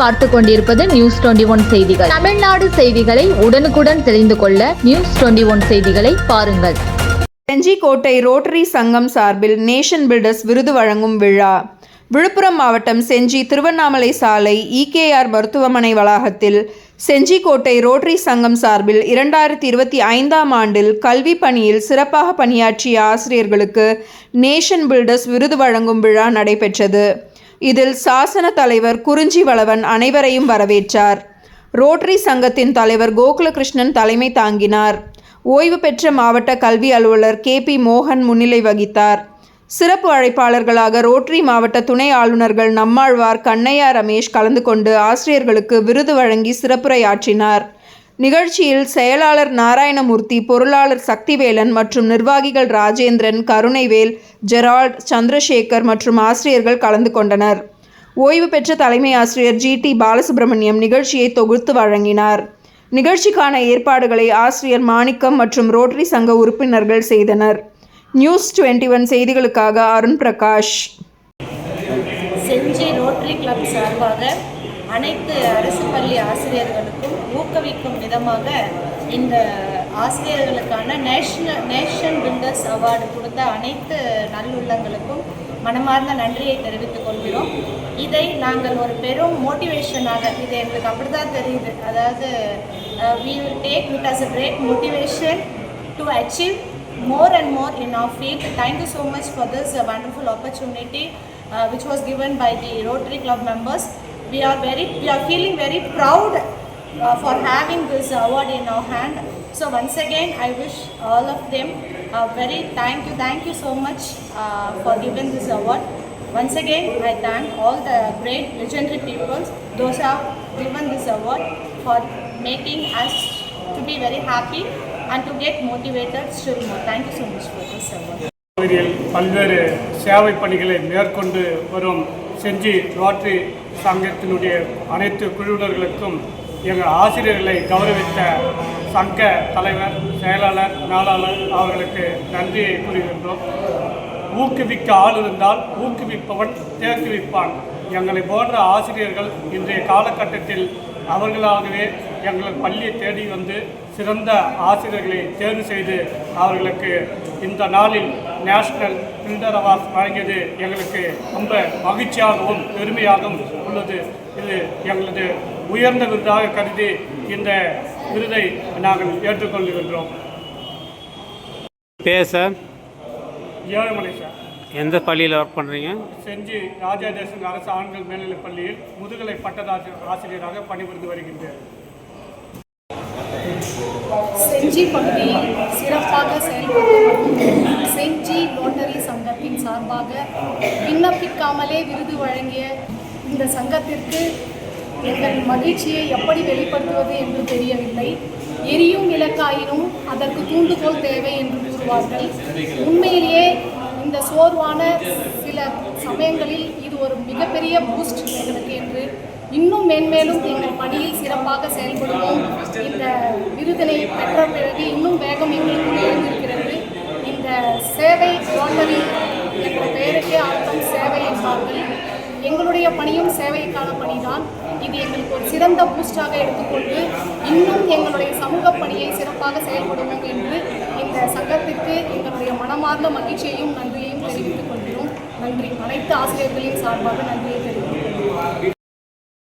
பார்த்து கொண்டிருப்பது news twenty one செய்திகள். தமிழ்நாடு செய்திகளை உடனுக்குடன் தெரிந்து கொள்ள நியூஸ் டுவெண்டி ஒன் செய்திகளை பாருங்கள். செஞ்சிக்கோட்டை ரோட்டரி சங்கம் சார்பில் நேஷன் பில்டர்ஸ் விருது வழங்கும் விழா. விழுப்புரம் மாவட்டம் செஞ்சி திருவண்ணாமலை சாலை இகேஆர் மருத்துவமனை வளாகத்தில் செஞ்சிக்கோட்டை ரோட்டரி சங்கம் சார்பில் இரண்டாயிரத்தி இருபத்தி ஐந்தாம் ஆண்டில் கல்வி பணியில் சிறப்பாக பணியாற்றிய ஆசிரியர்களுக்கு நேஷன் பில்டர்ஸ் விருது வழங்கும் விழா நடைபெற்றது. இதில் சாசன தலைவர் குறிஞ்சி வளவன் அனைவரையும் வரவேற்றார். ரோட்டரி சங்கத்தின் தலைவர் கோகுலகிருஷ்ணன் தலைமை தாங்கினார். ஓய்வு பெற்ற மாவட்ட கல்வி அலுவலர் கே பி மோகன் முன்னிலை வகித்தார். சிறப்பு அழைப்பாளர்களாக ரோட்டரி மாவட்ட துணை ஆளுநர்கள் நம்மாழ்வார் கண்ணையா ரமேஷ் கலந்து கொண்டு ஆசிரியர்களுக்கு விருது வழங்கி சிறப்புரையாற்றினார். நிகழ்ச்சியில் செயலாளர் நாராயணமூர்த்தி பொருளாளர் சக்திவேலன் மற்றும் நிர்வாகிகள் ராஜேந்திரன் கருணைவேல் ஜெரால்ட் சந்திரசேகர் மற்றும் ஆசிரியர்கள் கலந்து கொண்டனர். ஓய்வு பெற்ற தலைமை ஆசிரியர் ஜி. டி. பாலசுப்ரமணியம் நிகழ்ச்சியை தொகுத்து வழங்கினார். நிகழ்ச்சிக்கான ஏற்பாடுகளை ஆசிரியர் மாணிக்கம் மற்றும் ரோட்டரி சங்க உறுப்பினர்கள் செய்தனர். நியூஸ் டுவெண்ட்டி ஒன் செய்திகளுக்காக அருண் பிரகாஷ். செஞ்சி ரோட்டரி கிளப் சார்பாக அனைத்து அரசு பள்ளி ஆசிரியர்களுக்கும் ஊக்குவிக்கும் விதமாக இந்த ஆசிரியர்களுக்கான நேஷனல் நேஷன் பில்டர்ஸ் அவார்டு கொடுத்த அனைத்து நல்லுள்ளங்களுக்கும் மனமார்ந்த நன்றியை தெரிவித்துக் கொள்கிறோம் இதை நாங்கள் ஒரு பெரும் மோட்டிவேஷனாக இது எங்களுக்கு அப்படி தான் தெரியுது அதாவது we will take it as a great motivation to achieve more and more in our field. Thank you so much for this uh, wonderful opportunity uh, which was given by the Rotary Club members. We are very, we are feeling very proud uh, for having this award in our hand. So once again, I wish all of them a very thank you, thank you so much uh, for giving this award. Once again, I thank all the great legendary people, those have given this award for making us to be very happy and to get motivated still more. Thank you so much for this award. பகுதியில் பல்வேறு சேவை பணிகளை மேற்கொண்டு வரும் செஞ்சி rotary சங்கத்தினுடைய அனைத்து குழுவினர்களுக்கும் எங்கள் ஆசிரியர்களை கௌரவித்த சங்க தலைவர் செயலாளர் மேலாளர் அவர்களுக்கு நன்றியை கூறுகின்றோம். ஊக்குவிக்க ஆள் இருந்தால் ஊக்குவிப்பவன் தேக்குவிப்பான். எங்களை போன்ற ஆசிரியர்கள் இன்றைய காலகட்டத்தில் அவர்களாகவே எங்கள் பள்ளியை தேடி வந்து சிறந்த ஆசிரியர்களை தேர்வு செய்து அவர்களுக்கு இந்த நாளில் நேஷனல் பில்டர் அவார்ட் வழங்கியது எங்களுக்கு ரொம்ப மகிழ்ச்சியாகவும் பெருமையாகவும் உள்ளது. இது எங்களது உயர்ந்த விருதாக கருதி இந்த விருதை நாங்கள் ஏற்றுக்கொள்கின்றோம். பேர் சார்? ஏழுமலை சார். எந்த பள்ளியில் ஒர்க் பண்ணுறீங்க செஞ்சி ராஜா தேசன் அரசு ஆண்கள் மேல்நிலைப் பள்ளியில் முதுகலை பட்டதாரி ஆசிரியராக பணிபுரிந்து வருகின்றேன். செஞ்சி பகுதியில் சிறப்பாக செயல்பட்டு செஞ்சி ரோட்டரி சங்கத்தின் சார்பாக விண்ணப்பிக்காமலே விருது வழங்கிய இந்த சங்கத்திற்கு எங்கள் மகிழ்ச்சியை எப்படி வெளிப்படுத்துவது என்று தெரியவில்லை. எரியும் விளக்காயினும் அதற்கு தூண்டுகோல் தேவை என்று கூறுவார்கள். உண்மையிலேயே இந்த சோர்வான சில சமயங்களில் இது ஒரு மிகப்பெரிய பூஸ்ட் எங்களுக்கு என்று இன்னும் மென்மேலும் எங்கள் பணியில் சிறப்பாக செயல்படுவோம். இந்த விருதினை பெற்ற பிறகு இன்னும் வேகம் எங்களுக்கு உயர்ந்திருக்கிறது. இந்த சேவை ரோட்டரி என்ற பெயருக்கே அர்த்தம் சேவை என்பார்கள். எங்களுடைய பணியும் சேவைக்கான பணிதான். இது எங்களுக்கு ஒரு சிறந்த பூஸ்டாக எடுத்துக்கொண்டு இன்னும் எங்களுடைய சமூக பணியை சிறப்பாக செயல்படுவோம் என்று இந்த சங்கத்திற்கு எங்களுடைய மனமார்ந்த மகிழ்ச்சியையும் நன்றியையும் தெரிவித்துக் கொள்கிறோம். நன்றி. அனைத்து ஆசிரியர்களின் சார்பாக நன்றியை தெரிவித்துக்